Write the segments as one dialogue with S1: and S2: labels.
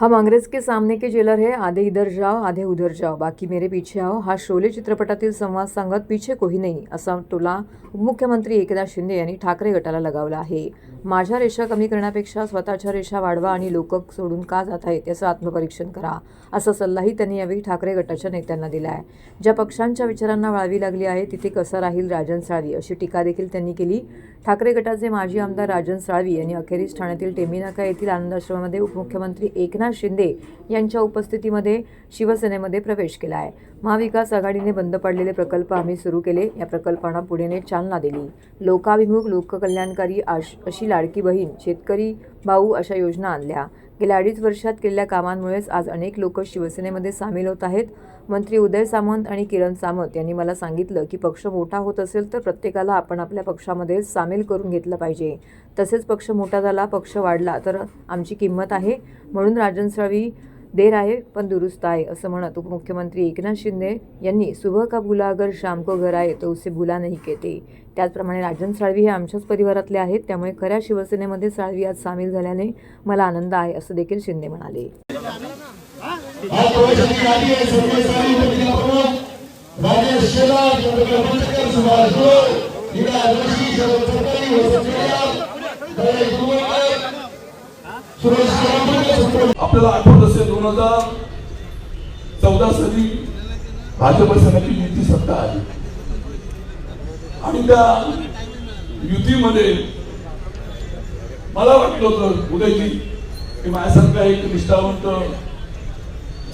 S1: हम अंग्रेज के सामने के जेलर है आधे इधर जाओ आधे उधर जाओ बाकी मेरे पीछे आओ। हा शोले चित्रपटातील संवाद सांगत पीछे कोही नाही असा टोला उपमुख्यमंत्री एकनाथ शिंदे यांनी ठाकरे गटाला लगावला आहे. माझ्या रेषा कमी करण्यापेक्षा स्वतःच्या रेषा वाढवा आणि लोक सोडून का जात आहेत याचं आत्मपरीक्षण करा असा सल्लाही त्यांनी यावेळी ठाकरे गटाच्या नेत्यांना दिला आहे ज्या पक्षांच्या विचारांना वाळवी लागली आहे तिथे कसं राहील राजन साळवी अशी टीका देखील त्यांनी केली. ठाकरे गटाचे माजी आमदार राजन साळवी यांनी अखेरीस ठाण्यातील टेमिनाका येथील आनंदाश्रमामध्ये उपमुख्यमंत्री एकनाथ शिंदे यांच्या उपस्थितीमध्ये शिवसेनेमध्ये प्रवेश केला आहे. महाविकास आघाडीने बंद पडलेले प्रकल्प आम्ही सुरू केले. या प्रकल्पांना पुढेने चालना दिली. लोकाभिमुख लोककल्याणकारी आश अशी लाडकी बहीण शेतकरी भाऊ अशा योजना आणल्या. गेल्या अडीच वर्षात केलेल्या कामांमुळेच आज अनेक लोक शिवसेनेमध्ये सामील होत आहेत. मंत्री उदय सामंत आणि किरण सामंत यांनी मला सांगितलं की पक्ष मोठा होत असेल तर प्रत्येकाला आपण आपल्या पक्षामध्ये सामील करून घेतलं पाहिजे. तसेच पक्ष मोठा झाला पक्ष वाढला तर आमची किंमत आहे. म्हणून राजन साळवी देर आहे पण दुरुस्त आहे असं म्हणत उपमुख्यमंत्री एकनाथ शिंदे यांनी सुबह का भुला अगर शाम को घर आहे तो उसे भुला नाही केते त्याचप्रमाणे राजन साळवी हे आमच्याच परिवारातले आहेत त्यामुळे खऱ्या शिवसेनेमध्ये साळवी आज सामील झाल्याने मला आनंद आहे असं देखील शिंदे म्हणाले.
S2: आपल्याला आठवत असेल दोन हजार चौदा साली भाजप सेनेची युती सत्ता आली. आणि त्या युतीमध्ये मला वाटलं होतं उदयजी की माझ्यासारखा एक निष्ठावंत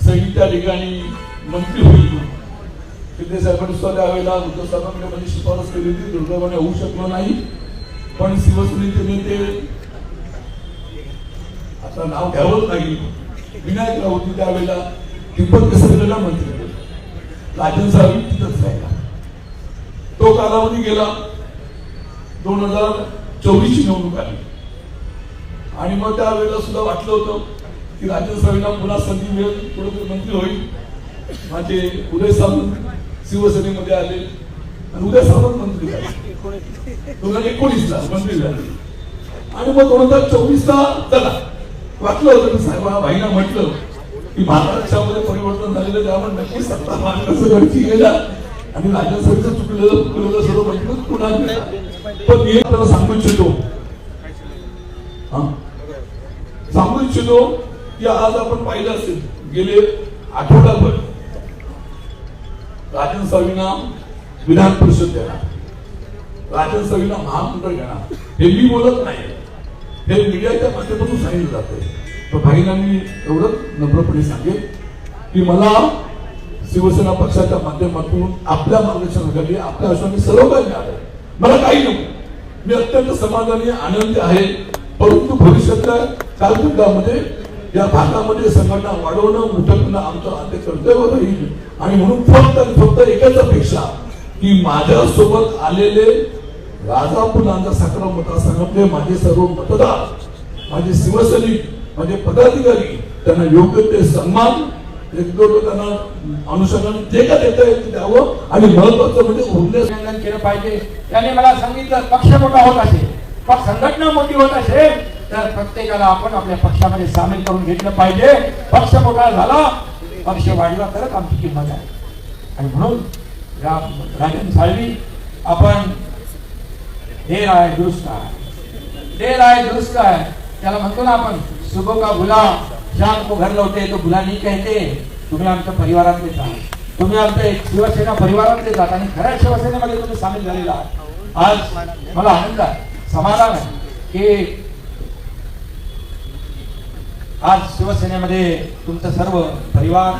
S2: सैनिक त्या ठिकाणी मंत्री होईल. शिंदे साहेबांनी सुद्धा त्यावेळेला उद्धव साहेबांकडे माझी शिफारस केली होती दुर्दैवाने होऊ शकलो नाही. पण शिवसेनेचे नेते आता नाव घ्यावंच लागेल. विनायक राऊत त्यावेळेला दीपक केसरकरला मंत्री राजन साहेब तिथंच राहिला. तो कालावधी गेला. दोन हजार चोवीसची निवडणूक आली. आणि मग त्यावेळेला सुद्धा वाटलं होतं की राजन साहेबांना पुन्हा संधी मिळेल कुठेतरी मंत्री होईल. माझे उदय सावंत शिवसेनेमध्ये आले. आणि उदय सावंत मंत्री झाले. दोन हजार एकोणीसला मंत्री झाले. आणि मग दोन हजार चोवीसला चला. वाटलं होतं की साहेबा भाईना म्हटलं की महाराष्ट्रामध्ये परिवर्तन झालेलं त्यावर नक्की सत्ता मागण्याचं गेला आणि राजस्थानचं चुकलेलं चुकलेलं सर्व म्हटलं पुन्हा पण मी एक त्याला सांगू इच्छितो. सांगू इच्छितो की आज आपण पाहिलं असेल गेले आठवडाभर राजन सावींना विधान परिषद देणार. राजन सवीला महामंडळ घेणार. हे मी बोलत नाही. हे मीडियाच्या माध्यमातून सांगितलं जाते तर भाईला मी एवढंच नम्रपणे सांगेन की मला शिवसेना पक्षाच्या माध्यमातून आपल्या मार्गदर्शनाखाली आपल्या आश्वाने सर्व काही मिळालं. मला काही नको. मी अत्यंत समाधानी आनंदी आहे. परंतु भविष्यातल्या कालखंडामध्ये या भागामध्ये संघटना वाढवणं मोठं करणं आमचं आद्य कर्तव्य राहील. आणि म्हणून फक्त आणि फक्त एकच अपेक्षा की माझ्यासोबत आलेले राजापूर नांदा साखरा मतदारसंघातले माझे सर्व मतदार माझे शिवसैनिक माझे पदाधिकारी त्यांना योग्य ते सन्मान त्यांना अनुषंगाने जे काय देता येईल द्यावं आणि महत्वाचं म्हणजे उरले
S3: अभिनंदन केलं पाहिजे. त्याने मला सांगितलं पक्ष मोठा होत असेल पण संघटना मोठी होत असेल तर प्रत्येकाला आपण आपल्या पक्षामध्ये सामील करून घेतलं पाहिजे. पक्ष मोठा झाला पक्ष वाढला तरच आमची किंमत आहे. आणि म्हणून या राजन साळवी आपण हे आहे दुरुस्त आहे. देर आहे दुरुस्त आहे. त्याला म्हणतो ना आपण सुबह का भुला शाम को घर लौटे तो भुला नाही कहते. तुम्ही आमच्या परिवारातले आहात तुम्ही आमच्या शिवसेना परिवारातलेच जात आणि खऱ्या शिवसेनेमध्ये तुम्ही सामील झालेला आहात. आज मला आनंद आहे समाधान आहे की आज शिवसेनेमध्ये तुमचं सर्व परिवार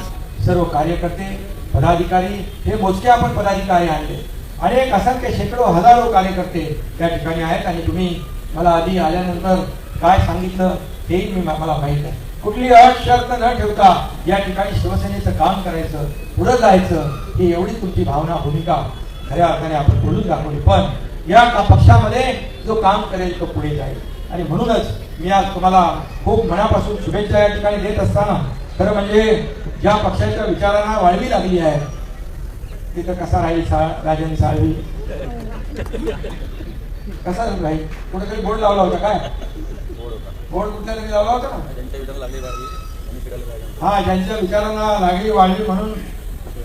S3: सर्व कार्यकर्ते पदाधिकारी हे मोजके आपण पदाधिकारी आणले. अनेक असंख्य शेकडो हजारो कार्यकर्ते त्या ठिकाणी आहेत आणि तुम्ही मला आधी आल्यानंतर काय सांगितलं हेही मी मला माहीत आहे. कुठली अट शर्त न ठेवता या ठिकाणी शिवसेनेचं काम करायचं पुढे जायचं ही एवढी तुमची भावना भूमिका खऱ्या अर्थाने आपण बोलून दाखवली. पण या पक्षामध्ये जो काम करेल तो पुढे जाईल. आणि म्हणूनच मी आज तुम्हाला खूप मनापासून शुभेच्छा या ठिकाणी देत असताना खरं म्हणजे ज्या पक्षाच्या विचारांना वाळवी लागली आहे तिथं कसा राहील राजन साळवी? कसा राहील कुठेतरी बोर्ड लावला होता काय? बोर्ड कुठल्या तरी लावला होता? ना हा ज्यांच्या विचारांना लागली वाढली म्हणून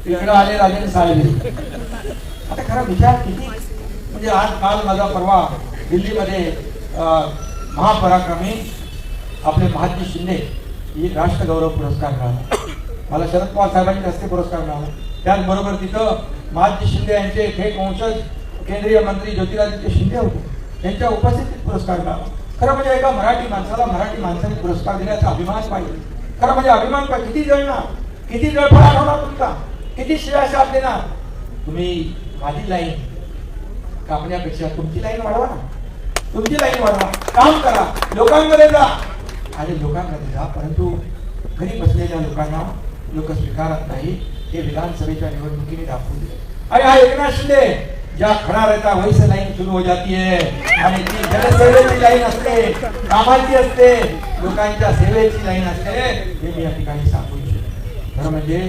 S3: तिकडे आले राजेंद्र साहेब आता खरा विचार किती? म्हणजे आज काल माझा परवा दिल्लीमध्ये महापराक्रमी आपले महात्मा शिंदे ही राष्ट्रगौरव पुरस्कार मिळाला. मला शरद पवार साहेबांच्या हस्ते पुरस्कार मिळाला. त्याचबरोबर तिथं महाजी शिंदे यांचे थेट वंशज केंद्रीय मंत्री ज्योतिरादित्य शिंदे होते. त्यांच्या उपस्थितीत पुरस्कार मिळाला. खरं म्हणजे एका मराठी माणसाला मराठी माणसाने पुरस्कार दिल्याचा अभिमान पाहिजे. खरं म्हणजे अभिमान पाहिजे किती जळणार? किती जळफळ होणार तुमचा? किती शिवाय साथ देणार? तुम्ही माझी लाईन कापण्यापेक्षा तुमची लाईन वाढवा ना. तुमची लाईन वाढवा. काम करा. लोकांमध्ये जा. आणि लोकांमध्ये जा परंतु घरी बसलेल्या लोकांना लोक स्वीकारत नाही हे विधानसभेच्या निवडणुकीने दाखवून दिले. आणि हा एकनाथ शिंदे ज्या खडा रहता वही से लाईन सुरू हो जाती है आणि ती जनसेवेची लाईन असते कामाची असते लोकांच्या सेवेची लाईन असते हे मी या ठिकाणी सांगू इच्छितो. खरं म्हणजे